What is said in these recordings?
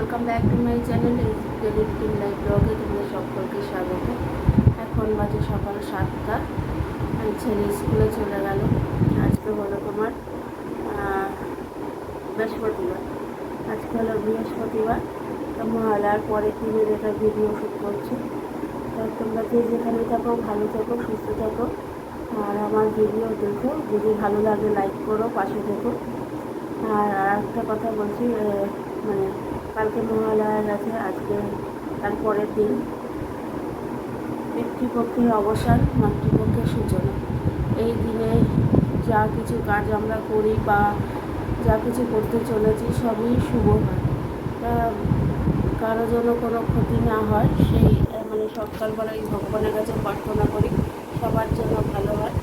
Welcome back to my channel daily routine life ব্লগে তোমাদের সকলকে স্বাগত। এখন বাজে সকাল সাতটা ছেলে স্কুলে চলে গেল। আজকে হলো তোমার বৃহস্পতিবার। আজকে হলো বৃহস্পতিবার, তো মহালয়ার পরের দিনের এটা ভিডিও শ্যুট করছি। তো তোমরা যে যেখানে থাকো, ভালো থাকো, সুস্থ থাকো। আর আমার ভিডিও দেখো, যদি ভালো লাগে লাইক করো, পাশে থেকো। আর আর একটা কথা বলছি মানে কালকে মহালয়ার আছে আজকে তার পরের দিন। পিতৃপক্ষের অবসান, মাতৃপক্ষের সূচনা। এই দিনে যা কিছু কাজ আমরা করি বা যা কিছু করতে চলেছি, সবই শুভ হয়। কারও যেন কোনো ক্ষতি না হয়, সেই মানে সকালবেলায় ভগবানের কাছে প্রার্থনা করি, সবার জন্য ভালো হয়।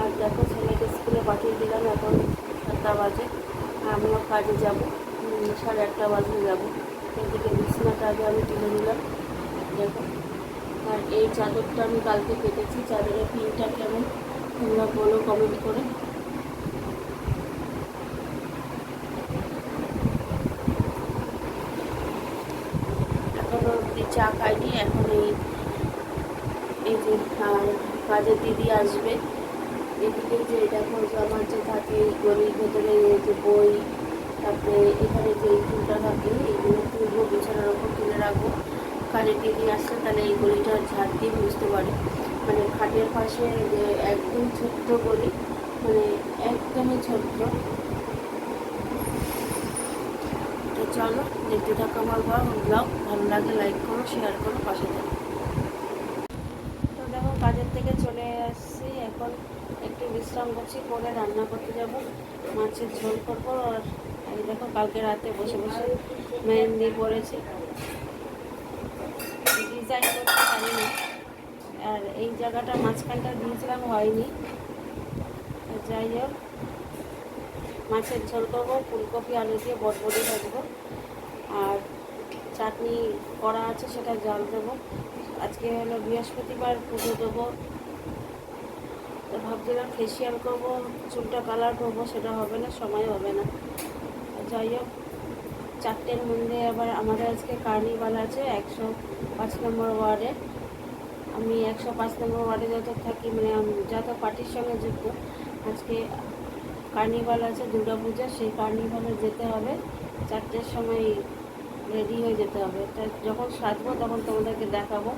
আর দেখো, ছেলেকে স্কুলে পাঠিয়ে দিলাম, এখন সাতটা বাজে। আমিও কাজে যাব। সাড়ে আটটা বাজে যাব। এদিকে বিছানাটা আগে আমি তুলে নিলাম। দেখো। আর এই চাদরটা আমি কালকে কেটেছি। চাদরের পিনটা কেমন? তোমরা বলো কমেন্ট করে। এখনও অবধি চা খাইনি। এখন এই এই যে কাজের দিদি আসবে। এদিকে যে, দেখো আমার যে থাকে গলির ভেতরে যে বই তারপরে এখানে যে ফুলটা থাকে এইগুলো তুলবো বিছানার ওপর তুলে রাখব। কাজের দিদি আসলে তাহলে এই গলিটা ঝাড় দিয়ে বুঝতে পারে। মানে খাটের পাশে যে একদম ছোট্ট গলি মানে একদমই ছোট্ট। তো চলো, দেখতে থাকো আমার ব্লগ। ভালো লাগে লাইক করো শেয়ার করো, পাশে থাকো। তো দেখো, কাজের থেকে চলে আসছি। এখন একটু বিশ্রাম করছি করে রান্না করতে যাব। মাছের ঝোল করব আর এই দেখো, কালকে রাতে বসে বসে মেহেন্দি পরেছি ডিজাইন করতে পারি না আর এই জায়গাটা মাঝখানটা দিয়েছিলাম হয়নি। যাই হোক, মাছের ঝোল করব, ফুলকপি, আলু দিয়ে বটবটি থাকব আর চাটনি করা আছে, সেটা জল দেবো। আজকে হলো বৃহস্পতিবার, পুজো দেবো। তো ভাবছিলাম ফেসিয়াল করব, চুলটা কালার করব, সেটা হবে না, সময় হবে না। যাই হোক, চারটের মধ্যে আবার আমাদের আজকে কার্নিভাল আছে, একশো পাঁচ নম্বর ওয়ার্ডে। আমি একশো পাঁচ নম্বর ওয়ার্ডে যত থাকি মানে যত পার্টির সঙ্গে যুক্ত, আজকে কার্নিভাল আছে দুর্গাপূজা সেই কার্নিভালে যেতে হবে। চারটের সময় রেডি হয়ে যেতে হবে। তা যখন সাজবো, তখন তোমাদেরকে দেখাবো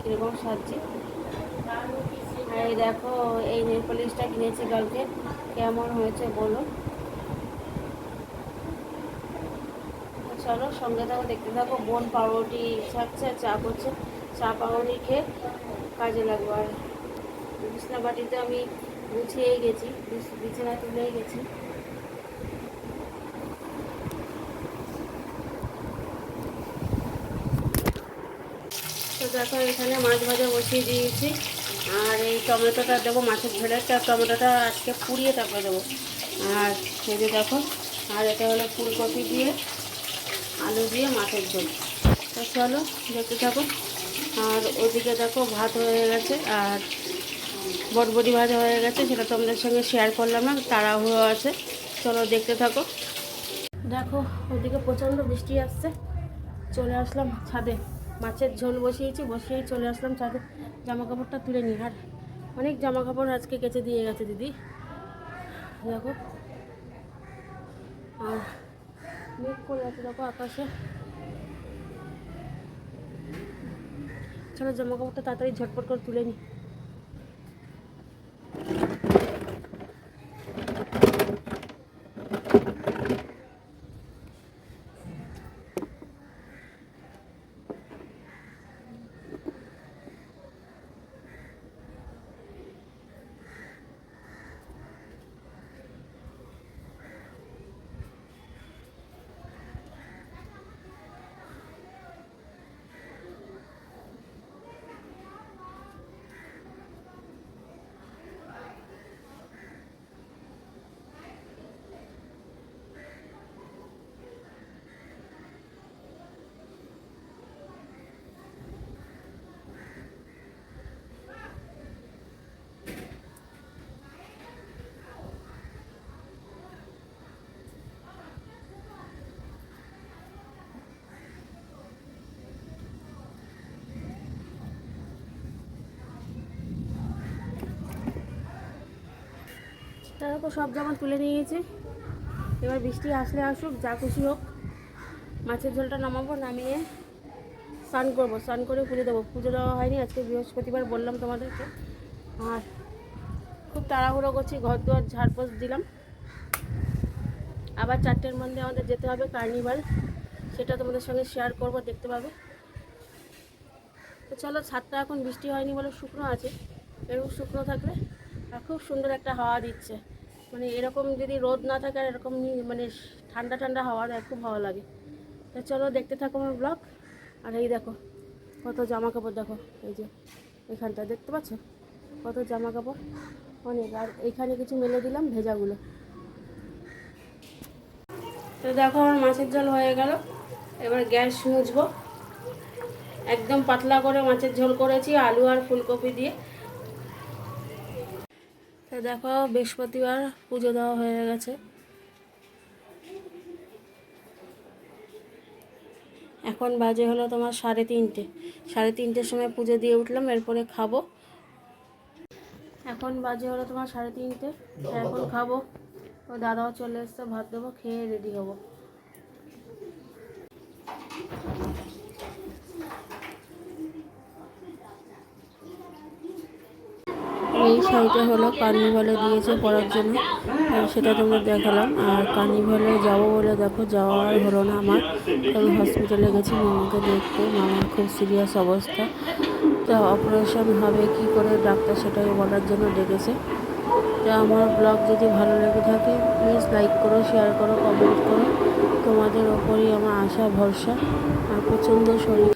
কীরকম সাজছি। আর এই দেখো, এই নেল পলিশটা কিনেছি কালকে। কেমন হয়েছে বলো তো চলো, সঙ্গে থাকো, দেখতে থাকো। বোন পাউরুটি ছাড়ছে চা করছে। চা, পাউরুটি খেয়ে কাজে লাগবো। আর বিছনা বাটিতে আমি গুছিয়েই গেছি। বিছ- বিছানা তুলেই গেছি। তো দেখো, এখানে মাছ ভাজা বসিয়ে দিয়েছি। আর এই টমেটোটা দেবো, মাছের ঝোলেরটা টমেটোটা আজকে পুড়িয়ে তারপরে দেবো। আর এই দেখো, আর এটা হলো ফুলকপি দিয়ে আলু দিয়ে মাছের ঝোল। তো চলো, দেখতে থাকো। আর ওদিকে দেখো, ভাত হয়ে গেছে, আর বটবটি ভাজা হয়ে গেছে, সেটা তোমাদের সঙ্গে শেয়ার করলাম না, তাড়াহুড়ো আছে। চলো, দেখতে থাকো। দেখো, ওদিকে প্রচণ্ড বৃষ্টি আসছে। চলে আসলাম ছাদে। মাছের ঝোল বসিয়েছি, বসিয়েই চলে আসলাম ছাদে। জামা কাপড়টা তুলে নিই আর অনেক জামা কাপড় আজকে কেচে দিয়ে গেছে দিদি। দেখো। আর মেঘ করে আছে দেখো আকাশে। চলো জামা কাপড়টা তাড়াতাড়ি ঝটপট করে তুলে নিই তারা তো সব জামা তুলে নিয়ে গেছে। এবার বৃষ্টি আসলে আসুক, যা খুশি হোক। মাছের ঝোলটা নামাবো, নামিয়ে স্নান করব। স্নান করে পুজো দেবো। পুজো দেওয়া হয়নি, আজকে বৃহস্পতিবার বললাম তোমাদেরকে। আর খুব তাড়াহুড়ো করছি ঘর দুয়ার ঝাড়পোছ দিলাম। আবার চারটের মধ্যে আমাদের যেতে হবে কার্নিভাল। সেটা তোমাদের সঙ্গে শেয়ার করব, দেখতে পাবে। তো চলো ছাদটা এখন বৃষ্টি হয়নি বলে শুকনো আছে। এরকম শুকনো থাকলে আর খুব সুন্দর একটা হাওয়া দিচ্ছে। মানে এরকম যদি রোদ না থাকে আর এরকম মানে ঠান্ডা ঠান্ডা হাওয়া দেয়, খুব ভালো লাগে। তো চলো দেখতে থাকো আমার ব্লগ আর এই দেখো, কত জামা কাপড় দেখো, এই যে এখানটা, দেখতে পাচ্ছ? কত জামা কাপড় অনেক, আর এইখানে কিছু মেলে দিলাম ভেজাগুলো। তো দেখো আমার মাছের ঝোল হয়ে গেল। এবার গ্যাস মুছবো। একদম পাতলা করে মাছের ঝোল করেছি, আলু আর ফুলকপি দিয়ে। দেখো বৃহস্পতিবার পুজো দেওয়া হয়ে গেছে। এখন বাজে হলো তোমার সাড়ে তিনটে। সাড়ে তিনটের সময় পুজো দিয়ে উঠলাম এরপরে খাব। এখন বাজে হলো তোমার সাড়ে তিনটে। এখন খাব। ও দাদাও চলে এসছে ভাত দেবো খেয়ে রেডি হব। এই শাড়িটা হলো কার্নিভালে দিয়েছে পরার জন্য। সেটা তোমরা দেখালাম। আর কার্নিভালে যাব বলে দেখো, যাওয়া আর হলো না আমার। আমি হসপিটালে গেছি, মামাকে দেখতে। মামার খুব সিরিয়াস অবস্থা। তা অপারেশন হবে কি করে ডাক্তার সেটাই বলার জন্য ডেকেছে। তা আমার ব্লগ যদি ভালো লেগে থাকে প্লিজ লাইক করো শেয়ার করো কমেন্ট করো। তোমাদের ওপরই আমার আশা, ভরসা। আর প্রচণ্ড শরীর